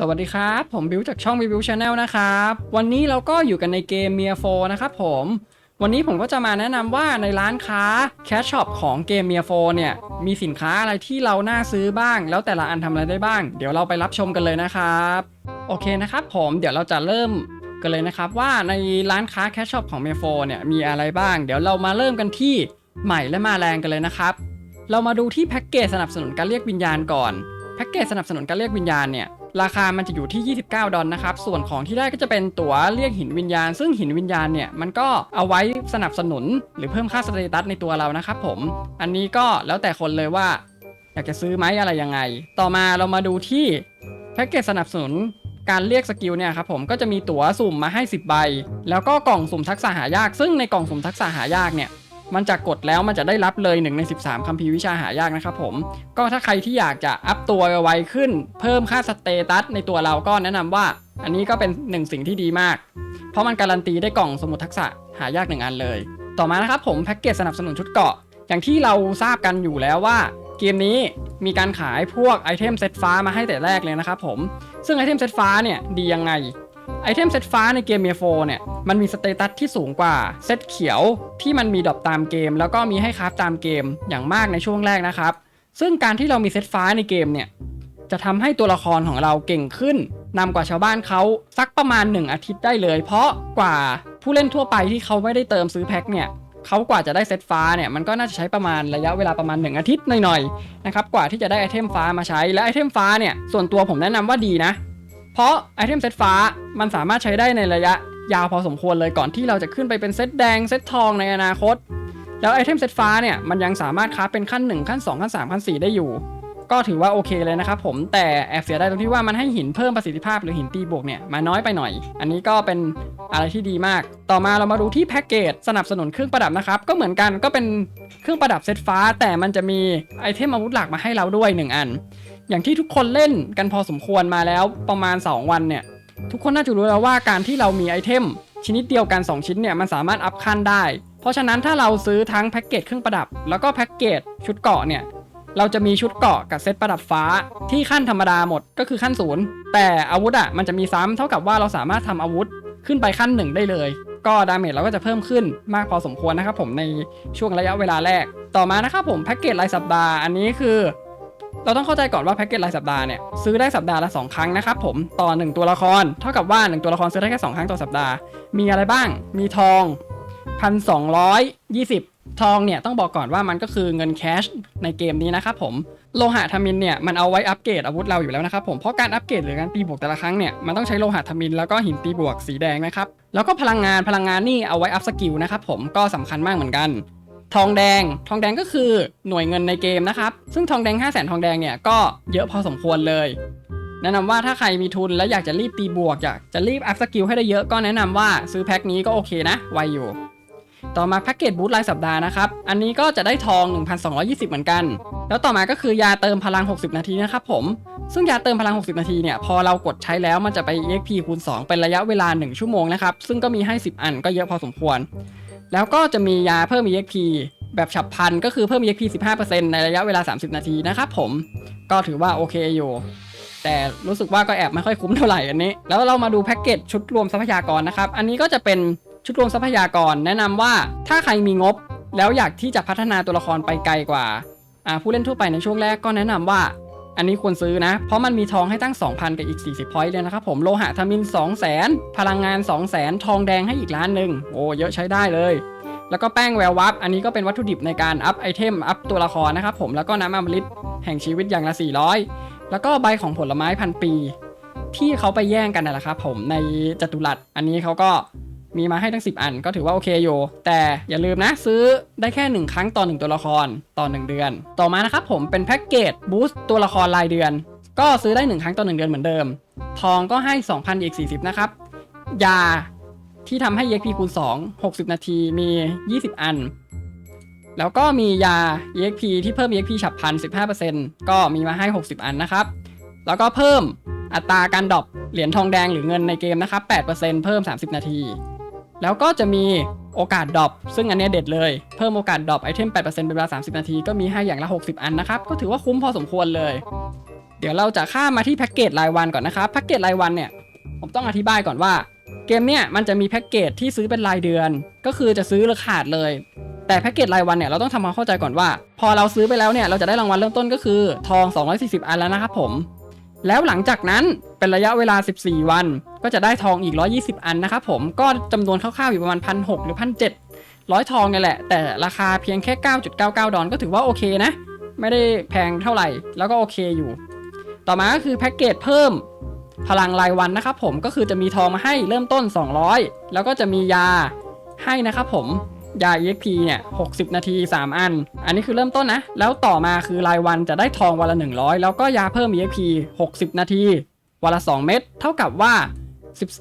สวัสดีครับ ผมบิวจากช่อง r e v i e w Channel นะครับ วันนี้เราก็อยู่กันในเกม m i a 4นะครับผม วันนี้ผมก็จะมาแนะนำว่าในร้านค้า Cash Shop ของเกม m i a 4เนี่ย มีสินค้าอะไรที่เราน่าซื้อบ้าง แล้วแต่ละอันทำอะไรได้บ้าง เดี๋ยวเราไปรับชมกันเลยนะครับ โอเคนะครับผมเดี๋ยวเราจะเริ่มกันเลยนะครับ ว่าในร้านค้า Cash Shop ของ m i a 4เนี่ยมีอะไรบ้าง เดี๋ยวเรามาเริ่มกันที่ใหม่และมาแรงกันเลยนะครับ เรามาดูที่แพ็กเกจสนับสนุนการเรียกวิญญาณก่อนแพ็กเกจสนับสนุนการเรียกวิญญาณเนี่ย ราคามันจะอยู่ที่ 29 ดอลนะครับ ส่วนของที่ได้ก็จะเป็นตั๋วเรียกหินวิญญาณ ซึ่งหินวิญญาณเนี่ยมันก็เอาไว้สนับสนุนหรือเพิ่มค่าสเตตัสในตัวเรานะครับผม อันนี้ก็แล้วแต่คนเลยว่าอยากจะซื้อไหมอะไรยังไง ต่อมาเรามาดูที่แพ็กเกจสนับสนุนการเรียกสกิลเนี่ยครับผมก็จะมีตั๋วสุ่มมาให้ 10 ใบ แล้วก็กล่องสุ่มทักษะหายาก ซึ่งในกล่องสุ่มทักษะหายากเนี่ย มันจะกดแล้วมันจะได้รับเลย1ใน13 คัมภีร์วิชาหายากนะครับผม ก็ถ้าใครที่อยากจะอัพตัวไวขึ้น เพิ่มค่าสเตตัสในตัวเราก็แนะนำว่า อันนี้ก็เป็นหนึ่งสิ่งที่ดีมาก เพราะมันการันตีได้กล่องสมุดทักษะหายากหนึ่งอันเลย ต่อมานะครับผมแพ็กเกจสนับสนุนชุดเกาะ อย่างที่เราทราบกันอยู่แล้วว่าเกมนี้มีการขายพวกไอเทมเซตฟ้ามาให้แต่แรกเลยนะครับผม ซึ่งไอเทมเซตฟ้าเนี่ยดียังไง ไอเทมเซตฟ้าในเกมเมียโฟเนี่ยมันมีสเตตัสที่สูงกว่าเซตเขียวที่มันมีดรอปตามเกม แล้วก็มีให้คราฟตามเกมอย่างมากในช่วงแรกนะครับ ซึ่งการที่เรามีเซตฟ้าในเกมเนี่ยจะทำให้ตัวละครของเราเก่งขึ้นนำกว่าชาวบ้านเขาสักประมาณ 1 อาทิตย์ได้เลย เพราะกว่าผู้เล่นทั่วไปที่เขาไม่ได้เติมซื้อแพ็คเนี่ยเขากว่าจะได้เซตฟ้าเนี่ยมันก็น่าจะใช้ประมาณระยะเวลาประมาณ 1 อาทิตย์หน่อยๆนะครับกว่าที่จะได้ไอเทมฟ้ามาใช้และไอเทมฟ้าเนี่ยส่วนตัวผมแนะนำว่าดีนะ เพราะไอเทมเซตฟ้ามันสามารถใช้ได้ในระยะยาวพอสมควรเลยก่อนที่เราจะขึ้นไปเป็นเซตแดงเซตทองในอนาคต แล้วไอเทมเซตฟ้าเนี่ยมันยังสามารถค้าเป็นขั้น 1 ขั้น 2 ขั้น 3 ขั้น 4 ได้อยู่ ก็ถือว่าโอเคเลยนะครับผมแต่แอบเสียดายตรงที่ว่ามันให้หินเพิ่มประสิทธิภาพหรือหินตีบวกเนี่ยมาน้อยไปหน่อย อันนี้ก็เป็นอะไรที่ดีมาก ต่อมาเรามาดูที่แพ็กเกจสนับสนุนเครื่องประดับนะครับก็เหมือนกันก็เป็นเครื่องประดับเซตฟ้า แต่มันจะมีไอเทมอาวุธหลักมาให้เราด้วยหนึ่งอัน อย่างที่ทุกคนเล่นกันพอสมควรมาแล้วประมาณ 2 วันเนี่ย ทุกคนน่าจะรู้แล้วว่าการที่เรามีไอเทมชนิดเดียวกัน 2 ชิ้นเนี่ยมันสามารถอัพขั้นได้ เพราะฉะนั้นถ้าเราซื้อทั้งแพ็กเกจเครื่องประดับ แล้วก็แพ็กเกจชุดเกาะเนี่ยเราจะมีชุดเกาะกับเซตประดับฟ้าที่ขั้นธรรมดาหมดก็คือขั้นศูนย์แต่อาวุธอะมันจะมีซ้ำเท่ากับว่าเราสามารถทำอาวุธขึ้นไปขั้นหนึ่งได้เลย ก็ดาเมจเราก็จะเพิ่มขึ้นมากพอสมควรนะครับผมในช่วงระยะเวลาแรก ต่อมานะครับผมแพ็กเกจรายสัปดาห์อันนี้คือ เราต้องเข้าใจก่อนว่าแพ็กเกจรายสัปดาห์เนี่ยซื้อได้สัปดาห์ละ2ครั้งนะครับผมต่อ 1 ตัวละคร เท่ากับว่า 1 ตัวละครซื้อได้แค่2ครั้งต่อสัปดาห์ มีอะไรบ้าง มีทอง 1,220 ทองเนี่ยต้องบอกก่อนว่ามันก็คือเงินแคชในเกมนี้นะครับผมโลหะทมินเนี่ยมันเอาไว้อัปเกรดอาวุธเราอยู่แล้วนะครับผมเพราะการอัปเกรดหรือการตีบวกแต่ละครั้งเนี่ยมันต้องใช้โลหะทมินแล้วก็หินตีบวกสีแดงนะครับแล้วก็พลังงานพลังงานนี่เอาไว้อัพสกิลนะครับผมก็สำคัญมากเหมือนกัน ทองแดง ทองแดงก็คือหน่วยเงินในเกมนะครับ ซึ่งทองแดง 5 0 0แสนทองแดงเนี่ยก็เยอะพอสมควรเลย แนะนำว่าถ้าใครมีทุนและอยากจะรีบตีบวกอยากจะรีบอัพสกิลให้ได้เยอะก็แนะนำว่าซื้อแพ็คนี้ก็โอเคนะไวอยู่ ต่อมาแพ็กเกจบูทรายสัปดาห์นะครับ อันนี้ก็จะได้ทอง 1,220 เหมือนกัน แล้วต่อมาก็คือยาเติมพลัง 60 นาทีนะครับผม ซึ่งยาเติมพลัง 60 นาทีเนี่ยพอเรากดใช้แล้วมันจะไป EXP คูณ2เป็นระยะเวลา 1 ชั่วโมงนะครับ ซึ่งก็มีให้ 10 อันก็เยอะพอสมควร แล้วก็จะมียาเพิ่ม EXP แบบฉับพลันก็คือเพิ่ม EXP 15%ในระยะเวลา 30 นาทีนะครับผมก็ถือว่าโอเคอยู่ แต่รู้สึกว่าก็แอบไม่ค่อยคุ้มเท่าไหร่อันนี้ แล้วเรามาดูแพ็กเกจชุดรวมทรัพยากรนะครับ อันนี้ก็จะเป็นชุดรวมทรัพยากร แนะนำว่าถ้าใครมีงบ แล้วอยากที่จะพัฒนาตัวละครไปไกลกว่าอ่าผู้เล่นทั่วไปในช่วงแรกก็แนะนำว่า อันนี้ควรซื้อนะ เพราะมันมีทองให้ตั้ง 2,000 กับอีก 40 พอยต์เลยนะครับผมโลหะทามิน 200,000 พลังงาน 200,000 ทองแดงให้อีกล้านหนึ่งโอ้เยอะใช้ได้เลยแล้วก็แป้งแวววับ อันนี้ก็เป็นวัตถุดิบในการอัพไอเทม อัพตัวละครนะครับผมแล้วก็น้ำอมฤตแห่งชีวิตอย่างละ 400 แล้วก็ใบของผลไม้พันปี ที่เขาไปแย่งกันนั่นแหละครับผมในจัตุรัส อันนี้เขาก็ มีมาให้ทั้ง 10 อันก็ถือว่าโอเคอยู่ แต่อย่าลืมนะซื้อได้แค่ 1 ครั้งต่อ 1 ตัวละครต่อ 1 เดือน ต่อมานะครับผมเป็นแพ็กเกจบูสต์ตัวละครรายเดือน ก็ซื้อได้ 1 ครั้งต่อ 1 เดือนเหมือนเดิม ทองก็ให้ 2,000อีก40 นะครับ ยาที่ทำให้ EXP คูณ2 60 นาทีมี 20 อัน แล้วก็มียา EXP ที่เพิ่ม EXP ฉับพลัน15%ก็มีมาให้ 60 อันนะครับ แล้วก็เพิ่มอัตราการดรอปเหรียญทองแดงหรือเงินในเกมนะครับ 8%เพิ่ม 30 นาที แล้วก็จะมีโอกาสดรอปซึ่งอันนี้เด็ดเลย เพิ่มโอกาสดรอปไอเทม 8%เป็นเวลา 30 นาที ก็มีให้อย่างละ 60 อันนะครับ ก็ถือว่าคุ้มพอสมควรเลย เดี๋ยวเราจะข้ามมาที่แพ็กเกจรายวันก่อนนะครับแพ็กเกจรายวันเนี่ยผมต้องอธิบายก่อนว่า เกมเนี่ยมันจะมีแพ็กเกจที่ซื้อเป็นรายเดือน ก็คือจะซื้อราขาดเลย แต่แพ็กเกจรายวันเนี่ยเราต้องทำความเข้าใจก่อนว่า พอเราซื้อไปแล้วเนี่ยเราจะได้รางวัลเริ่มต้นก็คือทอง 240 อันแล้วนะครับผม แล้วหลังจากนั้นเป็นระยะเวลา 14 วัน ก็จะได้ทองอีก 120 อันนะครับผมก็จำนวนคร่าวๆอยู่ประมาณ 1,600 หรือ 1,700ร้อยทองนี่แหละ แต่ราคาเพียงแค่ 9.99 ดอลลาร์ก็ถือว่าโอเคนะ ไม่ได้แพงเท่าไหร่ แล้วก็โอเคอยู่ ต่อมาก็คือแพ็กเกจเพิ่มพลังรายวันนะครับผมก็คือจะมีทองมาให้เริ่มต้น 200 แล้วก็จะมียาให้นะครับผม ยา EXP เนี่ย60 นาที 3 อัน อันนี้คือเริ่มต้นนะ แล้วต่อมาคือรายวันจะได้ทองวันละ 100 แล้วก็ยาเพิ่ม EXP 60 นาที วันละ 2 เม็ดเท่ากับว่า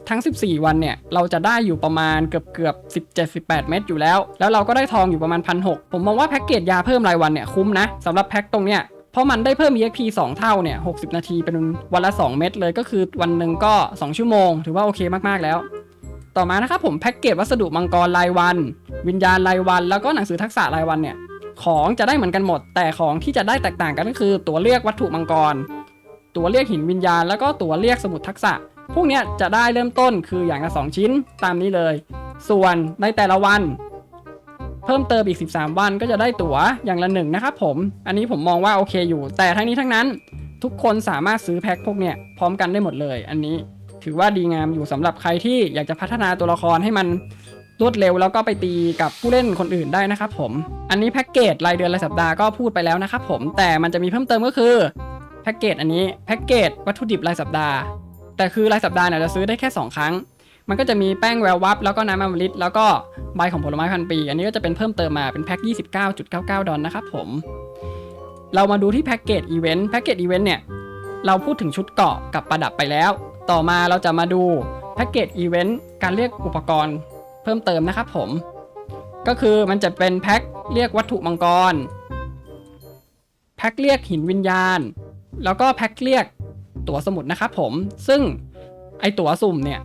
ทั้ง 14 วันเนี่ย เราจะได้อยู่ประมาณเกือบเกือบ17 18 เม็ดอยู่แล้ว แล้วเราก็ได้ทองอยู่ประมาณ1,600ผมมองว่าแพ็กเกจยาเพิ่มรายวันเนี่ยคุ้มนะสำหรับแพ็กตรงเนี้ยเพราะมันได้เพิ่ม EXP 2 เท่าเนี่ย 60 นาทีเป็นวันละ 2 เม็ดเลยก็คือวันหนึ่งก็ 2 ชั่วโมง ถือว่าโอเคมาก ๆ แล้ว ต่อมานะครับผมแพ็กเกจวัสดุมังกรรายวัน วิญญาณรายวัน แล้วก็หนังสือทักษะรายวันเนี่ยของจะได้เหมือนกันหมด แต่ของที่จะได้แตกต่างกันก็คือ ตัวเรียกวัตถุมังกร ตัวเรียกหินวิญญาณ แล้วก็ตัวเรียกสมุดทักษะ พวกนี้จะได้เริ่มต้นคืออย่างละ2ชิ้นตามนี้เลย ส่วนในแต่ละวัน เพิ่มเติมอีก 13 วันก็จะได้ตั๋วอย่างละหนึ่งนะครับผมอันนี้ผมมองว่าโอเคอยู่ แต่ทั้งนี้ทั้งนั้น ทุกคนสามารถซื้อแพ็คพวกเนี้ยพร้อมกันได้หมดเลย อันนี้ ถือว่าดีงามอยู่สำหรับใครที่อยากจะพัฒนาตัวละครให้มันรวดเร็วแล้วก็ไปตีกับผู้เล่นคนอื่นได้นะครับผม อันนี้แพ็กเกจรายเดือนรายสัปดาห์ก็พูดไปแล้วนะครับผมแต่มันจะมีเพิ่มเติมก็คือแพ็กเกจอันนี้แพ็กเกจวัตถุดิบรายสัปดาห์ แต่คือรายสัปดาห์เนี่ยจะซื้อได้แค่ 2 ครั้ง มันก็จะมีแป้งแวววับแล้วก็น้ำอมฤตแล้วก็ใบของผลไม้พันปี อันนี้ก็จะเป็นเพิ่มเติมมาเป็นแพ็ค29.99 ดอลลาร์นะครับผมเรามาดูที่แพ็กเกจอีเวนต์แพ็กเกจอีเวนต์เนี่ยเราพูดถึงชุดเกาะกับประดับไปแล้ว ต่อมาเราจะมาดูแพ็กเกจอีเวนต์การเรียกอุปกรณ์เพิ่มเติมนะครับผม ก็คือมันจะเป็นแพ็คเรียกวัตถุมังกร แพ็คเรียกหินวิญญาณ แล้วก็แพ็คเรียกตั๋วสมุดนะครับผม ซึ่งไอตั๋วสุ่มเนี่ย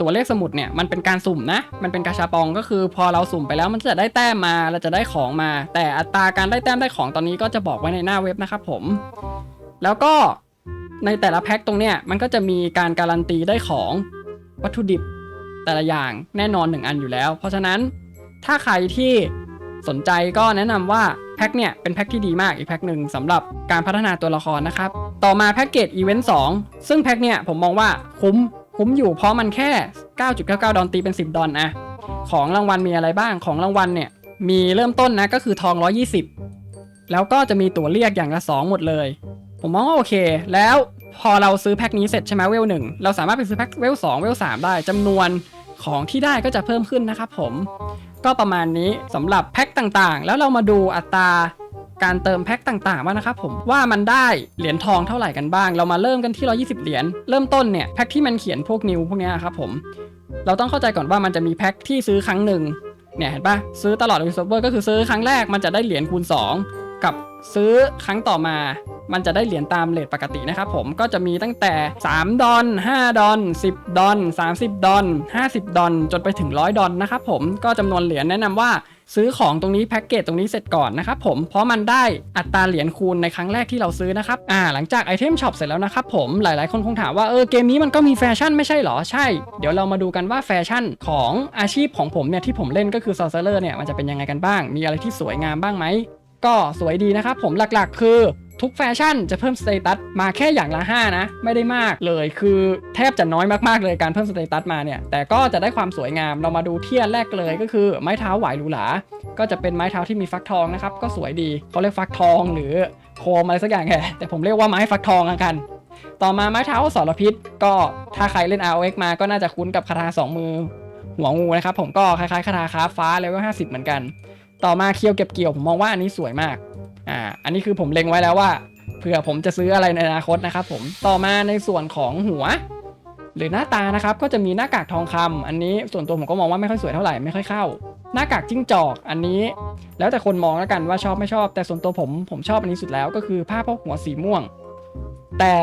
ตัวเลขสมุดเนี่ยมันเป็นการสุ่มนะ มันเป็นกาชาปองก็คือพอเราสุ่มไปแล้วมันจะได้แต้มมาเราจะได้ของมา แต่อัตราการได้แต้มได้ของตอนนี้ก็จะบอกไว้ในหน้าเว็บนะครับผม แล้วก็ ในแต่ละแพ็คตรงเนี้ยมันก็จะมีการการันตีได้ของวัตถุดิบแต่ละอย่างแน่นอนหนึ่งอันอยู่แล้ว เพราะฉะนั้นถ้าใครที่สนใจก็แนะนำว่าแพ็คเนี่ยเป็นแพ็คที่ดีมากอีกแพ็คหนึ่งสำหรับการพัฒนาตัวละครนะครับ ต่อมาแพ็กเกจอีเวนต์2ซึ่งแพ็คเนี่ยผมมองว่าคุ้มคุ้มอยู่เพราะมันแค่ 9.99 ดอลลาร์ตีเป็น 10 ดอลนะของรางวัลมีอะไรบ้างของรางวัลเนี่ยมีเริ่มต้นนะก็คือทอง 120 แล้วก็จะมีตั๋วเรียกอย่างละ 2 หมดเลย ผมมองว่าโอเค แล้วพอเราซื้อแพ็คนี้เสร็จใช่ไหมเวลหนึ่งเราสามารถไปซื้อแพ็คเวลสองเวลสามได้จำนวนของที่ได้ก็จะเพิ่มขึ้นนะครับผม ก็ประมาณนี้สำหรับแพ็คต่างๆ แล้วเรามาดูอัตราการเติมแพ็คต่างๆว่านะครับผมว่ามันได้เหรียญทองเท่าไหร่กันบ้าง เรามาเริ่มกันที่ 120 เหรียญเริ่มต้นเนี่ยแพ็คที่มันเขียนพวกนิวพวกเนี้ยครับผมเราต้องเข้าใจก่อนว่ามันจะมีแพ็คที่ซื้อครั้งหนึ่งเนี่ยเห็นปะซื้อตลอดรีเซิร์ฟเวอร์ก็คือซื้อครั้งแรกมันจะได้เหรียญคูณ 2 กับซื้อครั้งต่อมา มันจะได้เหรียญตามเลทปกตินะครับผมก็จะมีตั้งแต่ 3 ดอล5ดอล10 ดอล30 ดอล50 ดอลจนไปถึง 100 ดอลนะครับผมก็จำนวนเหรียญแนะนำว่าซื้อของตรงนี้แพ็กเกจตรงนี้เสร็จก่อนนะครับผมเพราะมันได้อัตราเหรียญคูณในครั้งแรกที่เราซื้อนะครับอ่าหลังจากไอเทมช็อปเสร็จแล้วนะครับผมหลายๆ คนคงถามว่าเออเกมนี้มันก็มีแฟชั่นไม่ใช่หรอใช่ เดี๋ยวเรามาดูกันว่าแฟชั่นของอาชีพของผมเนี่ยที่ผมเล่นก็คือซอร์เซอร์เนี่ยมันจะเป็นยังไงกันบ้าง มีอะไรที่สวยงามบ้างไหม ก็สวยดีนะครับผมหลักๆ คือทุกแฟชั่นจะเพิ่มสเตตัสมาแค่อย่างละ 5 นะ ไม่ได้มากเลยคือแทบจะน้อยมากๆเลยการเพิ่มสเตตัสมาเนี่ย แต่ก็จะได้ความสวยงามเรามาดูเทียร์แรกเลยก็คือไม้เท้าหวายหรูหราก็จะเป็นไม้เท้าที่มีฟักทองนะครับ ก็สวยดีเขาเรียกฟักทองหรือโคมอะไรสักอย่างแหละแต่ผมเรียกว่าไม้ฟักทองกัน ต่อมาไม้เท้าสารพิษ ก็ถ้าใครเล่น ROX มาก็น่าจะคุ้นกับคาถาสองมือหัวงูนะครับผมก็คล้ายๆคาถาคาฟ้าเลเวล50 เหมือนกัน ต่อมาเคียวเก็บเกี่ยวผมมองว่าอันนี้สวยมาก อ่า อันนี้คือผมเล็งไว้แล้วว่าเผื่อผมจะซื้ออะไรในอนาคตนะครับผม ต่อมาในส่วนของหัว หรือหน้าตานะครับ ก็จะมีหน้ากากทองคำอันนี้ส่วนตัวผมก็มองว่าไม่ค่อยสวยเท่าไหร่ไม่ค่อยเข้า หน้ากากจิ้งจอก อันนี้ แล้วแต่คนมองแล้วกันว่าชอบไม่ชอบ แต่ส่วนตัวผมผมชอบอันนี้สุดแล้วก็คือผ้าพกหัวสีม่วง แต่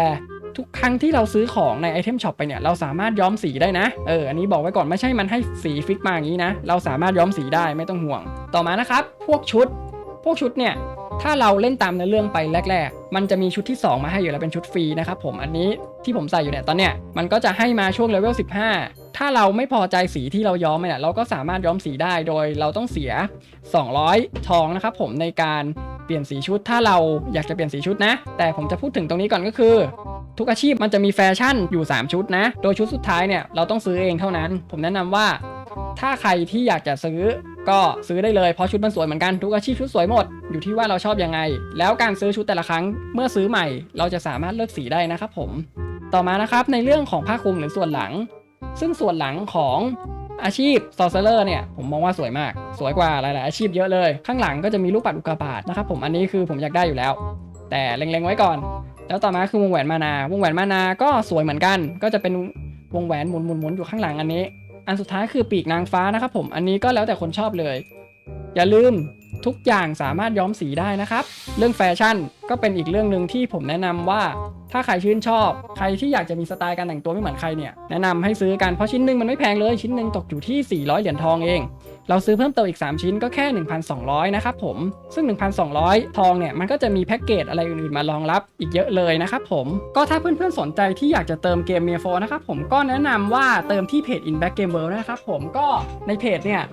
ทุกครั้งที่เราซื้อของในไอเทมช็อปไปเนี่ยเราสามารถย้อมสีได้นะเอออันนี้บอกไว้ก่อนไม่ใช่มันให้สีฟิกมาอย่างนี้นะ เราสามารถย้อมสีได้ไม่ต้องห่วง ต่อมานะครับ พวกชุด พวกชุดเนี่ยถ้าเราเล่นตามเนื้อเรื่องไปแรก ๆ มันจะมีชุดที่ 2 มาให้อยู่แล้วเป็นชุดฟรีนะครับผมอันนี้ที่ผมใส่อยู่เนี่ยตอนเนี้ยมันก็จะให้มาช่วงเลเวล15 ถ้าเราไม่พอใจสีที่เราย้อมเนี่ยเราก็สามารถย้อมสีได้โดยเราต้องเสีย 200 ทองนะครับผมในการ เปลี่ยนสีชุดถ้าเราอยากจะเปลี่ยนสีชุดนะ แต่ผมจะพูดถึงตรงนี้ก่อนก็คือ ทุกอาชีพมันจะมีแฟชั่นอยู่ 3 ชุดนะ โดยชุดสุดท้ายเนี่ยเราต้องซื้อเองเท่านั้น ผมแนะนำว่า ถ้าใครที่อยากจะซื้อก็ซื้อได้เลยเพราะชุดมันสวยเหมือนกันทุกอาชีพชุดสวยหมด อยู่ที่ว่าเราชอบยังไง แล้วการซื้อชุดแต่ละครั้งเมื่อซื้อใหม่ เราจะสามารถเลือกสีได้นะครับผมต่อมานะครับในเรื่องของผ้าคลุมหรือส่วนหลัง ซึ่งส่วนหลังของ อาชีพซอ r เซอร์เนี่ยผมมองว่าสวยมาก สวยกว่าหลาย ๆ อาชีพเยอะเลย ข้างหลังก็จะมีลูกปัดอุกกาบาตนะครับผมอันนี้คือผมอยากได้อยู่แล้ว แต่เล็ง ๆ ไว้ก่อน แล้วต่อมาคือวงแหวนมานาวงแหวนมานาก็สวยเหมือนกัน ก็จะเป็นวงแหวนหมุนๆอยู่ข้างหลังอันนี้ อันสุดท้ายคือปีกนางฟ้านะครับผมอันนี้ก็แล้วแต่คนชอบเลย อย่าลืม ทุกอย่างสามารถย้อมสีได้นะครับ เรื่องแฟชั่นก็เป็นอีกเรื่องหนึ่งที่ผมแนะนำว่า ถ้าใครชื่นชอบ ใครที่อยากจะมีสไตล์การแต่งตัวไม่เหมือนใครเนี่ยแนะนำให้ซื้อกันเพราะชิ้นหนึ่งมันไม่แพงเลยชิ้นหนึ่งตกอยู่ที่ 400 เหรียญทองเอง เราซื้อเพิ่มเติมอีก 3 ชิ้นก็แค่ 1,200 นะครับผมซึ่ง 1,200 ทองเนี่ยมันก็จะมีแพ็กเกจอะไรอื่นๆมารองรับอีกเยอะเลยนะครับผมก็ถ้าเพื่อนๆสนใจที่อยากจะเติมเกมเมียโฟนะครับผมก็แนะนำว่าเติมที่เพจ Inback Game World นะครับผมก็ในเพจเนี่ย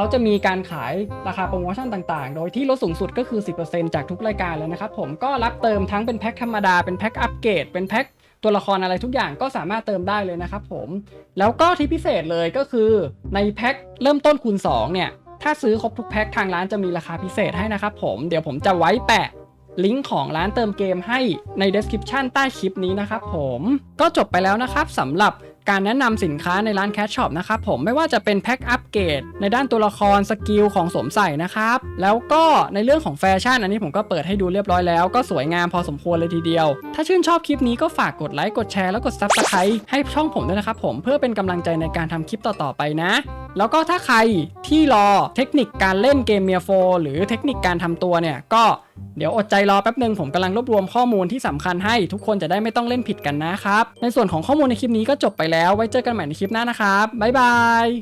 เขาจะมีการขายราคาโปรโมชั่นต่างๆ โดยที่ลดสูงสุดก็คือ 10%จากทุกรายการเลยนะครับผมก็รับเติมทั้งเป็นแพ็คธรรมดา เป็นแพ็คอัปเกรด เป็นแพ็คตัวละครอะไรทุกอย่างก็สามารถเติมได้เลยนะครับผม แล้วก็ที่พิเศษเลยก็คือในแพ็คเริ่มต้นคูณ 2 เนี่ย ถ้าซื้อครบทุกแพ็คทางร้านจะมีราคาพิเศษให้นะครับผม เดี๋ยวผมจะไว้แปะลิงก์ของร้านเติมเกมให้ใน description ใต้คลิปนี้นะครับผม ก็จบไปแล้วนะครับสำหรับ การแนะนำสินค้าในร้านแคชช OP นะครับผมไม่ว่าจะเป็นแพ็คอัปเกรดในด้านตัวละครสกิลของสวมใส่นะครับ แล้วก็ในเรื่องของแฟชั่น อันนี้ผมก็เปิดให้ดูเรียบร้อยแล้ว ก็สวยงามพอสมควรเลยทีเดียว ถ้าชื่นชอบคลิปนี้ก็ฝากกดไลค์กดแชร์แล้วกดซับสไครต์ให้ช่องผมด้วยนะครับผมเพื่อเป็นกำลังใจในการทำคลิปต่อๆไปนะแล้วก็ถ้าใครที่รอเทคนิคการเล่นเกมเมียโฟหรือเทคนิคการทำตัวเนี่ย ก็เดี๋ยวอดใจรอแป๊บหนึ่งผมกำลังรวบรวมข้อมูลที่สำคัญให้ทุกคนจะได้ไม่ต้องเล่นผิดกันนะครับ ในส่วนของข้อมูลในคลิปนี้ก็จบไปแล้วไว้เจอกันใหม่ในคลิปหน้านะครับบ๊ายบาย